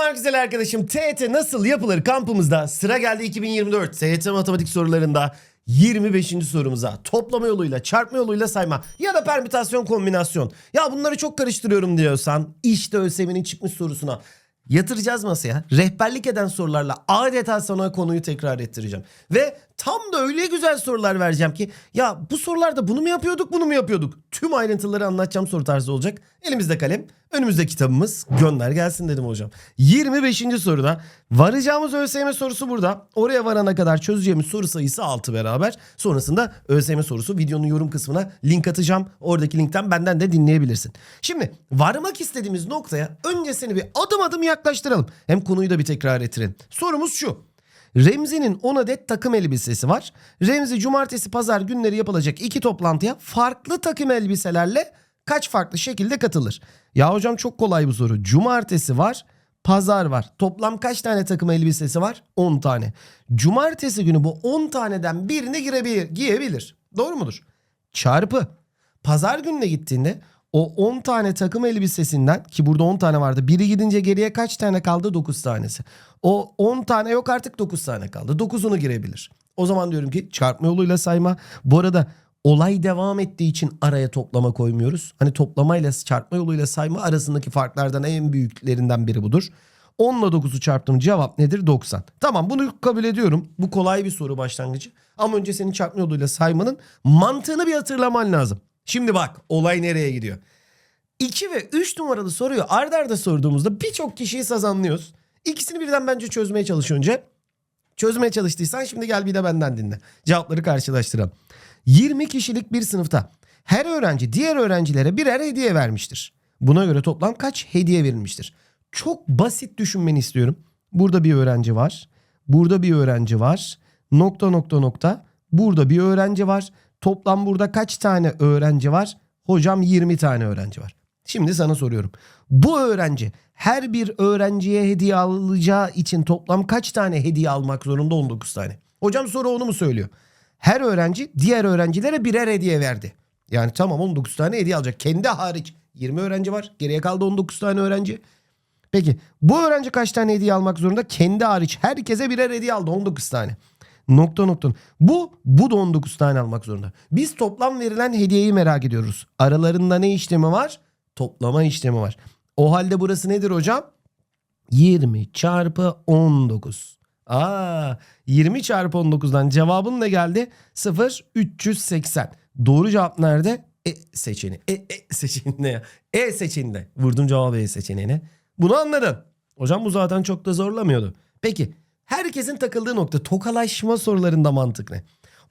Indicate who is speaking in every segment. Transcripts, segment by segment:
Speaker 1: Selamlar güzel arkadaşım. TET nasıl yapılır kampımızda sıra geldi 2024 TET matematik sorularında 25. sorumuza toplama yoluyla, çarpma yoluyla sayma ya da permütasyon kombinasyon. Ya bunları çok karıştırıyorum diyorsan işte ÖSYM'nin çıkmış sorusuna yatıracağız masaya. Rehberlik eden sorularla adeta sana konuyu tekrar ettireceğim. Ve tam da öyle güzel sorular vereceğim ki ya bu sorularda bunu mu yapıyorduk bunu mu yapıyorduk? Tüm ayrıntıları anlatacağım soru tarzı olacak. Elimizde kalem, önümüzde kitabımız. Gönder gelsin dedim hocam. 25. soruda varacağımız ÖSYM sorusu burada. Oraya varana kadar çözeceğimiz soru sayısı 6 beraber. Sonrasında ÖSYM sorusu videonun yorum kısmına link atacağım. Oradaki linkten benden de dinleyebilirsin. Şimdi varmak istediğimiz noktaya önce seni bir adım adım yaklaştıralım. Hem konuyu da bir tekrar ettirelim. Sorumuz şu. Remzi'nin 10 adet takım elbisesi var. Remzi cumartesi pazar günleri yapılacak iki toplantıya farklı takım elbiselerle kaç farklı şekilde katılır? Ya hocam çok kolay bu soru. Cumartesi var, pazar var. Toplam kaç tane takım elbisesi var? 10 tane. Cumartesi günü bu 10 taneden birini girebilir, giyebilir. Doğru mudur? Çarpı. Pazar gününe gittiğinde o 10 tane takım elbisesinden ki burada 10 tane vardı. Biri gidince geriye kaç tane kaldı? 9 tanesi. O 10 tane yok artık 9 tane kaldı. 9'unu girebilir. O zaman diyorum ki çarpma yoluyla sayma. Bu arada olay devam ettiği için araya toplama koymuyoruz. Hani toplamayla çarpma yoluyla sayma arasındaki farklardan en büyüklerinden biri budur. 10 ile 9'u çarptım cevap nedir? 90. Tamam bunu kabul ediyorum. Bu kolay bir soru başlangıcı. Ama önce senin çarpma yoluyla saymanın mantığını bir hatırlaman lazım. Şimdi bak olay nereye gidiyor. 2 ve 3 numaralı soruyu ardarda arda sorduğumuzda birçok kişiyi sazanlıyoruz. İkisini birden bence çözmeye çalış önce. Çözmeye çalıştıysan şimdi gel bir de benden dinle. Cevapları karşılaştıralım. 20 kişilik bir sınıfta her öğrenci diğer öğrencilere birer hediye vermiştir. Buna göre toplam kaç hediye verilmiştir? Çok basit düşünmeni istiyorum. Burada bir öğrenci var. Burada bir öğrenci var. Nokta nokta nokta. Burada bir öğrenci var. Toplam burada kaç tane öğrenci var? Hocam 20 tane öğrenci var. Şimdi sana soruyorum. Bu öğrenci her bir öğrenciye hediye alacağı için toplam kaç tane hediye almak zorunda? 19 tane. Hocam soru onu mu söylüyor? Her öğrenci diğer öğrencilere birer hediye verdi. Yani tamam 19 tane hediye alacak. Kendi hariç 20 öğrenci var. Geriye kaldı 19 tane öğrenci. Peki bu öğrenci kaç tane hediye almak zorunda? Kendi hariç herkese birer hediye aldı 19 tane. Nokta nokta. Bu bu da 19 tane almak zorunda. Biz toplam verilen hediyeyi merak ediyoruz. Aralarında ne işlemi var? Toplama işlemi var. O halde burası nedir hocam? 20 çarpı 19. Aa, 20 çarpı 19'dan cevabın ne geldi? 0 380. Doğru cevap nerede? E seçeneği. E, e seçeneği ne ya? E seçeneğinde. Vurdum cevabı E seçeneğine. Bunu anladın. Hocam bu zaten çok da zorlamıyordu. Peki herkesin takıldığı nokta tokalaşma sorularında mantık ne?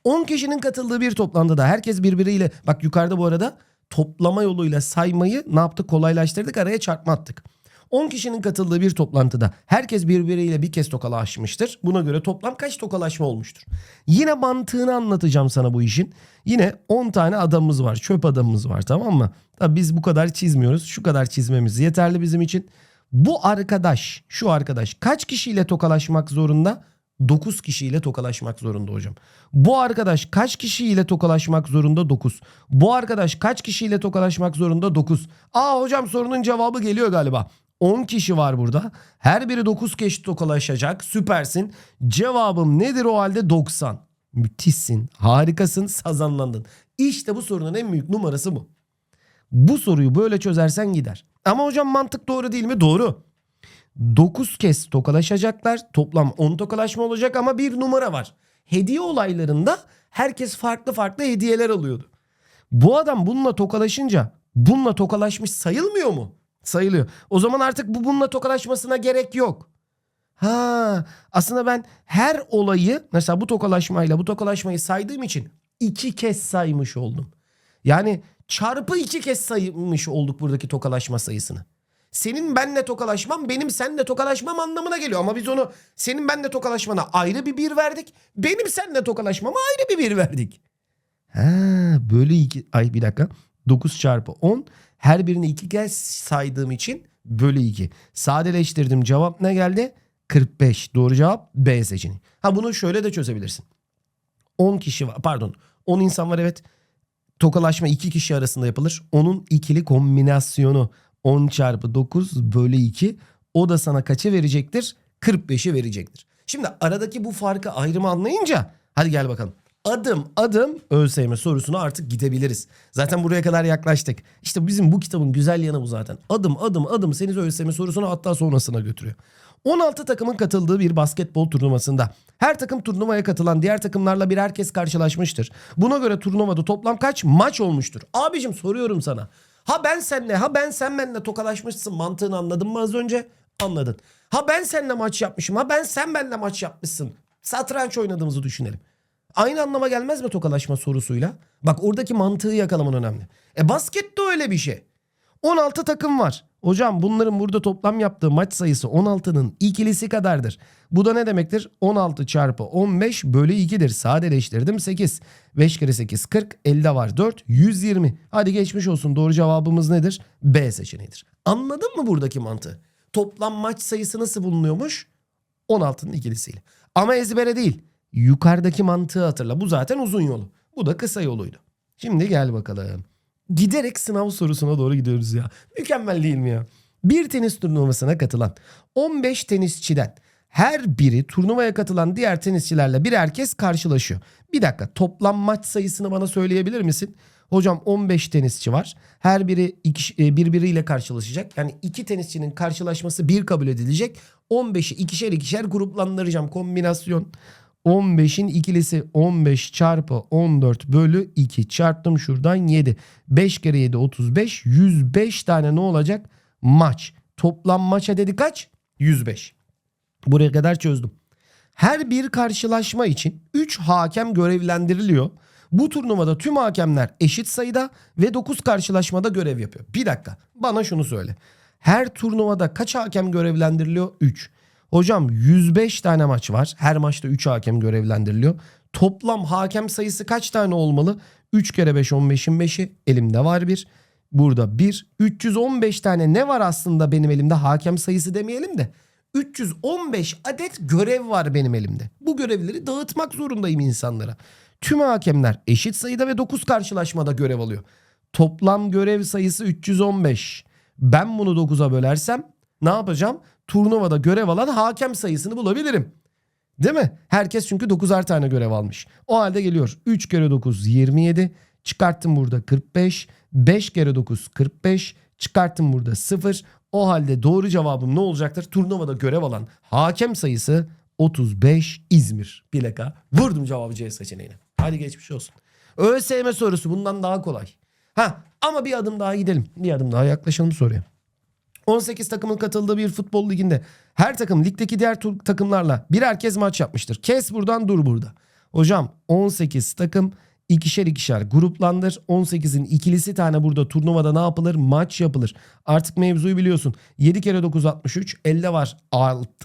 Speaker 1: 10 kişinin katıldığı bir toplantıda herkes birbiriyle bak yukarıda bu arada toplama yoluyla saymayı ne yaptık kolaylaştırdık araya çarpma attık. 10 kişinin katıldığı bir toplantıda herkes birbiriyle bir kez tokalaşmıştır. Buna göre toplam kaç tokalaşma olmuştur? Yine mantığını anlatacağım sana bu işin. Yine 10 tane adamımız var. Çöp adamımız var tamam mı? Tabii biz bu kadar çizmiyoruz. Şu kadar çizmemiz yeterli bizim için. Bu arkadaş, şu arkadaş kaç kişiyle tokalaşmak zorunda? 9 kişiyle tokalaşmak zorunda hocam. Bu arkadaş kaç kişiyle tokalaşmak zorunda? 9. Bu arkadaş kaç kişiyle tokalaşmak zorunda? 9. Aa hocam sorunun cevabı geliyor galiba. 10 kişi var burada. Her biri 9 kişi tokalaşacak. Süpersin. Cevabım nedir o halde? 90. Müthişsin. Harikasın. Sazanlandın. İşte bu sorunun en büyük numarası bu. Bu soruyu böyle çözersen gider. Ama hocam mantık doğru değil mi? Doğru. 9 kez tokalaşacaklar. Toplam 10 tokalaşma olacak ama bir numara var. Hediye olaylarında herkes farklı farklı hediyeler alıyordu. Bu adam bununla tokalaşınca bununla tokalaşmış sayılmıyor mu? Sayılıyor. O zaman artık bu bununla tokalaşmasına gerek yok. Ha, aslında ben her olayı mesela bu tokalaşmayla bu tokalaşmayı saydığım için iki kez saymış oldum. Yani çarpı iki kez saymış olduk buradaki tokalaşma sayısını. Senin benle tokalaşmam benim senle tokalaşmam anlamına geliyor. Ama biz onu senin benle tokalaşmana ayrı bir bir verdik. Benim senle tokalaşmama ayrı bir bir verdik. Ha, böyle iki ay bir dakika. 9 çarpı 10 her birini iki kez saydığım için bölü 2. Sadeleştirdim cevap ne geldi? 45. Doğru cevap B seçeneği. Ha bunu şöyle de çözebilirsin. 10 kişi var pardon 10 insan var evet. Tokalaşma 2 kişi arasında yapılır. Onun ikili kombinasyonu 10 çarpı 9 bölü 2 O da sana kaçı verecektir? 45'i verecektir. Şimdi aradaki bu farkı ayrımı anlayınca hadi gel bakalım. Adım adım ÖSYM sorusuna artık gidebiliriz. Zaten buraya kadar yaklaştık. İşte bizim bu kitabın güzel yanı bu zaten. Adım adım adım seni ÖSYM sorusuna hatta sonrasına götürüyor. 16 takımın katıldığı bir basketbol turnuvasında her takım turnuvaya katılan diğer takımlarla bir herkes karşılaşmıştır. Buna göre turnuvada toplam kaç maç olmuştur? Abicim soruyorum sana. Ha ben senle ha ben sen benle tokalaşmışsın mantığını anladın mı az önce? Anladın. Ha ben seninle maç yapmışım ha ben sen benle maç yapmışsın. Satranç oynadığımızı düşünelim. Aynı anlama gelmez mi tokalaşma sorusuyla? Bak oradaki mantığı yakalaman önemli. E basket de öyle bir şey. 16 takım var. Hocam bunların burada toplam yaptığı maç sayısı 16'nın ikilisi kadardır. Bu da ne demektir? 16 çarpı 15 bölü 2'dir. Sadeleştirdim 8. 5 kere 8 40. Elde var 4. 120. Hadi geçmiş olsun. Doğru cevabımız nedir? B seçeneğidir. Anladın mı buradaki mantığı? Toplam maç sayısı nasıl bulunuyormuş? 16'nın ikilisiyle. Ama ezbere değil. Yukarıdaki mantığı hatırla. Bu zaten uzun yolu. Bu da kısa yoluydu. Şimdi gel bakalım. Giderek sınav sorusuna doğru gidiyoruz ya. Mükemmel değil mi ya? Bir tenis turnuvasına katılan 15 tenisçiden her biri turnuvaya katılan diğer tenisçilerle bir herkes karşılaşıyor. Bir dakika toplam maç sayısını bana söyleyebilir misin? Hocam 15 tenisçi var. Her biri iki, e, birbiriyle karşılaşacak. Yani iki tenisçinin karşılaşması bir kabul edilecek. 15'i ikişer ikişer gruplandıracağım. Kombinasyon. 15'in ikilisi 15 çarpı 14 bölü 2 çarptım şuradan 7. 5 kere 7 35 105 tane ne olacak? Maç. Toplam maç adedi kaç? 105. Buraya kadar çözdüm. Her bir karşılaşma için 3 hakem görevlendiriliyor. Bu turnuvada tüm hakemler eşit sayıda ve 9 karşılaşmada görev yapıyor. Bir dakika bana şunu söyle. Her turnuvada kaç hakem görevlendiriliyor? 3. Hocam 105 tane maç var. Her maçta 3 hakem görevlendiriliyor. Toplam hakem sayısı kaç tane olmalı? 3 kere 5 15'in 5'i elimde var bir. Burada 1. 315 tane ne var aslında benim elimde? Hakem sayısı demeyelim de. 315 adet görev var benim elimde. Bu görevleri dağıtmak zorundayım insanlara. Tüm hakemler eşit sayıda ve 9 karşılaşmada görev alıyor. Toplam görev sayısı 315. Ben bunu 9'a bölersem ne yapacağım? Turnuvada görev alan hakem sayısını bulabilirim. Değil mi? Herkes çünkü 9'ar tane görev almış. O halde geliyor. 3 kere 9 27. Çıkarttım burada 45. 5 kere 9 45. Çıkarttım burada 0. O halde doğru cevabım ne olacaktır? Turnuvada görev alan hakem sayısı 35 İzmir. Plaka. Vurdum cevabı C seçeneğine. Hadi geçmiş olsun. ÖSYM sorusu bundan daha kolay. Ha ama bir adım daha gidelim. Bir adım daha yaklaşalım soruya. 18 takımın katıldığı bir futbol liginde her takım ligdeki diğer takımlarla birer kez maç yapmıştır. Kes buradan dur burada. Hocam 18 takım ikişer ikişer gruplandır. 18'in ikilisi tane burada turnuvada ne yapılır? Maç yapılır. Artık mevzuyu biliyorsun. 7 kere 9 63. Elde var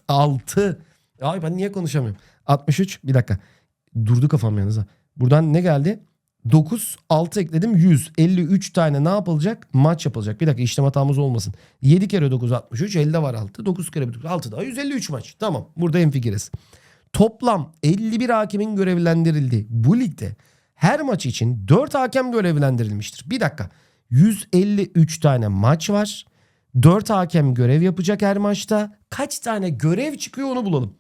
Speaker 1: 6. Ay ben niye konuşamıyorum? 63 bir dakika. Durdu kafam yalnız. Buradan ne geldi? 9 6 ekledim 100 53 tane ne yapılacak? Maç yapılacak. Bir dakika işlem hatamız olmasın. 7 kere 9 63 elde var 6. 9 kere 9 6 daha 153 maç. Tamam burada hemfikiriz. Toplam 51 hakemin görevlendirildiği bu ligde her maç için 4 hakem görevlendirilmiştir. Bir dakika 153 tane maç var. 4 hakem görev yapacak her maçta. Kaç tane görev çıkıyor onu bulalım.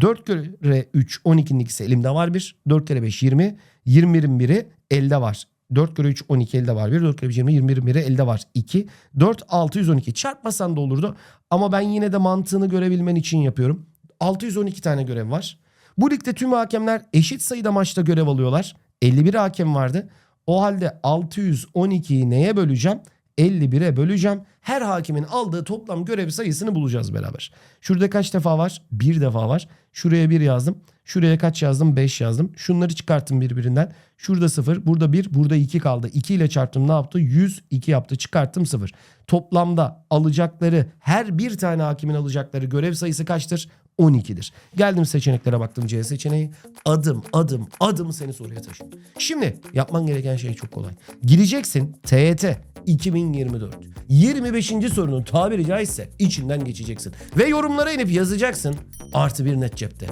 Speaker 1: 4 kere 3 12'nin ikisi elimde var bir. 4 kere 5 20. 21'in biri elde var. 4 kere 3 12 elde var bir. 4 kere 5 20 21'in biri elde var 2. 4 612 çarpmasan da olurdu. Ama ben yine de mantığını görebilmen için yapıyorum. 612 tane görev var. Bu ligde tüm hakemler eşit sayıda maçta görev alıyorlar. 51 hakem vardı. O halde 612'yi neye böleceğim? 51'e böleceğim. Her hakimin aldığı toplam görev sayısını bulacağız beraber. Şurada kaç defa var? Bir defa var. Şuraya bir yazdım. Şuraya kaç yazdım? 5 yazdım. Şunları çıkarttım birbirinden. Şurada 0, burada 1, burada 2 kaldı. 2 ile çarptım ne yaptı? 102 yaptı. Çıkarttım 0. Toplamda alacakları her bir tane hakimin alacakları görev sayısı kaçtır? 12'dir. Geldim seçeneklere baktım C seçeneği. Adım adım adım seni soruya taşıyor. Şimdi yapman gereken şey çok kolay. Gireceksin TYT 2024. 25. sorunun tabiri caizse içinden geçeceksin. Ve yorumlara inip yazacaksın. Artı bir net cepte.